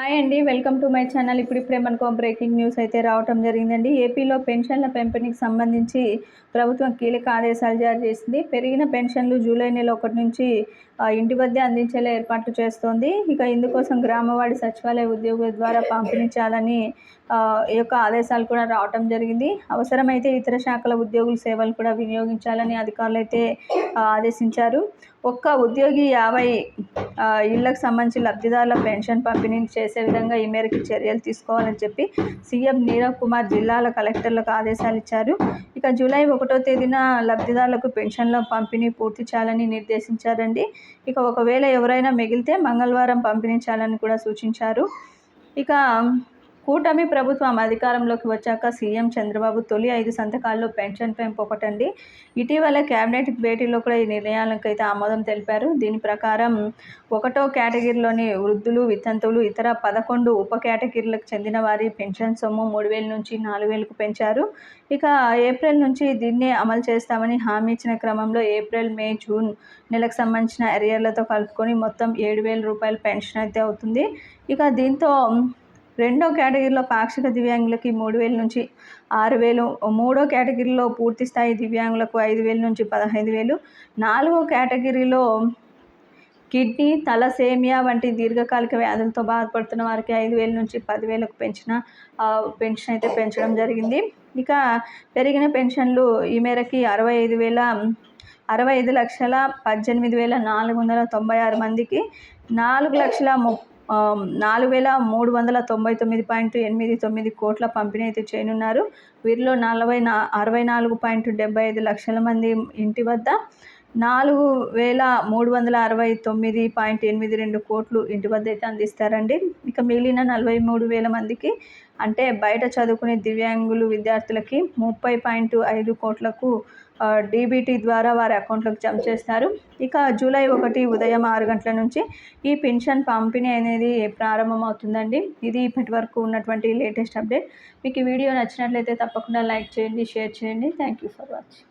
Hi అండి welcome to my channel. ఇప్పుడు ఇప్పుడే మనకు బ్రేకింగ్ న్యూస్ అయితే రావటం జరిగిందండి. ఏపీలో పెన్షన్ల పెంపునికి సంబంధించి ప్రభుత్వం కీలక ఆదేశాలు జారీ చేసింది. పెరిగిన పెన్షన్లు జూలై నెల ఒకటి నుంచి ఇంటి వద్దే అందించేలా ఏర్పాట్లు చేస్తోంది. ఇక ఇందుకోసం గ్రామవాడి సచివాలయ ఉద్యోగుల ద్వారా పంపించాలని ఈ యొక్క ఆదేశాలు కూడా రావటం జరిగింది. అవసరమైతే ఇతర శాఖల ఉద్యోగుల సేవలు కూడా వినియోగించాలని అధికారులు అయితే ఆదేశించారు. ఒక్క ఉద్యోగి యాభై ఇళ్ళకు సంబంధించి లబ్ధిదారుల పెన్షన్ పంపిణీని చేసే విధంగా ఈ మేరకు చర్యలు తీసుకోవాలని చెప్పి సీఎం నీరవ్ కుమార్ జిల్లాల కలెక్టర్లకు ఆదేశాలు ఇచ్చారు. ఇక జూలై ఒకటో తేదీన లబ్ధిదారులకు పెన్షన్ల పంపిణీ పూర్తి చేయాలని నిర్దేశించారండి. ఇక ఒకవేళ ఎవరైనా మిగిలితే మంగళవారం పంపిణీ కూడా సూచించారు. ఇక కూటమి ప్రభుత్వం అధికారంలోకి వచ్చాక సీఎం చంద్రబాబు తొలి ఐదు సంతకాల్లో పెన్షన్ పెంపు ఒకటండి. ఇటీవల కేబినెట్ భేటీలో కూడా ఈ నిర్ణయాలకైతే అయితే ఆమోదం తెలిపారు. దీని ప్రకారం ఒకటో కేటగిరీలోని వృద్ధులు వితంతువులు ఇతర పదకొండు ఉప కేటగిరీలకు చెందిన వారి పెన్షన్ సొమ్ము మూడు వేల నుంచి నాలుగు వేలకు పెంచారు. ఇక ఏప్రిల్ నుంచి దీన్నే అమలు చేస్తామని హామీ ఇచ్చిన క్రమంలో ఏప్రిల్ మే జూన్ నెలకు సంబంధించిన ఎరియర్లతో కలుపుకొని మొత్తం ఏడు వేల రూపాయల పెన్షన్ అయితే అవుతుంది. ఇక దీంతో రెండో కేటగిరీలో పాక్షిక దివ్యాంగులకి మూడు వేల నుంచి ఆరు వేలు మూడో కేటగిరీలో పూర్తి స్థాయి దివ్యాంగులకు ఐదు వేల నుంచి పదహైదు వేలు నాలుగో కేటగిరీలో కిడ్నీ తలసేమియా వంటి దీర్ఘకాలిక వ్యాధులతో బాధపడుతున్న వారికి ఐదు వేల నుంచి పదివేలకు పెంచిన పెన్షన్ అయితే పెంచడం జరిగింది. ఇక పెరిగిన పెన్షన్లు ఈ మేరకి అరవై ఐదు వేల అరవై ఐదు లక్షల పద్దెనిమిది వేల నాలుగు వందల తొంభై ఆరు మందికి నాలుగు లక్షల ముప్పై నాలుగు వేల మూడు వందల తొంభై తొమ్మిది పాయింట్ ఎనిమిది తొమ్మిది కోట్ల పంపిణీ అయితే చేయనున్నారు. వీరిలో నలభై నా అరవై నాలుగు పాయింట్ డెబ్బై ఐదు లక్షల మంది ఇంటి వద్ద నాలుగు వేల మూడు వందల అరవై తొమ్మిది పాయింట్ ఎనిమిది రెండు కోట్లు ఇంటి వద్ద అయితే అందిస్తారండి. ఇక మిగిలిన నలభై మూడు వేల మందికి అంటే బయట చదువుకునే దివ్యాంగులు విద్యార్థులకి ముప్పై పాయింట్ ఐదు కోట్లకు డీబీటీ ద్వారా వారి అకౌంట్లకు జమ చేస్తారు. ఇక జూలై ఒకటి ఉదయం ఆరు గంటల నుంచి ఈ పెన్షన్ పంపిణీ అనేది ప్రారంభమవుతుందండి. ఇది ఇప్పటి వరకు ఉన్నటువంటి లేటెస్ట్ అప్డేట్. మీకు ఈ వీడియో నచ్చినట్లయితే తప్పకుండా లైక్ చేయండి షేర్ చేయండి. Thank you for watching.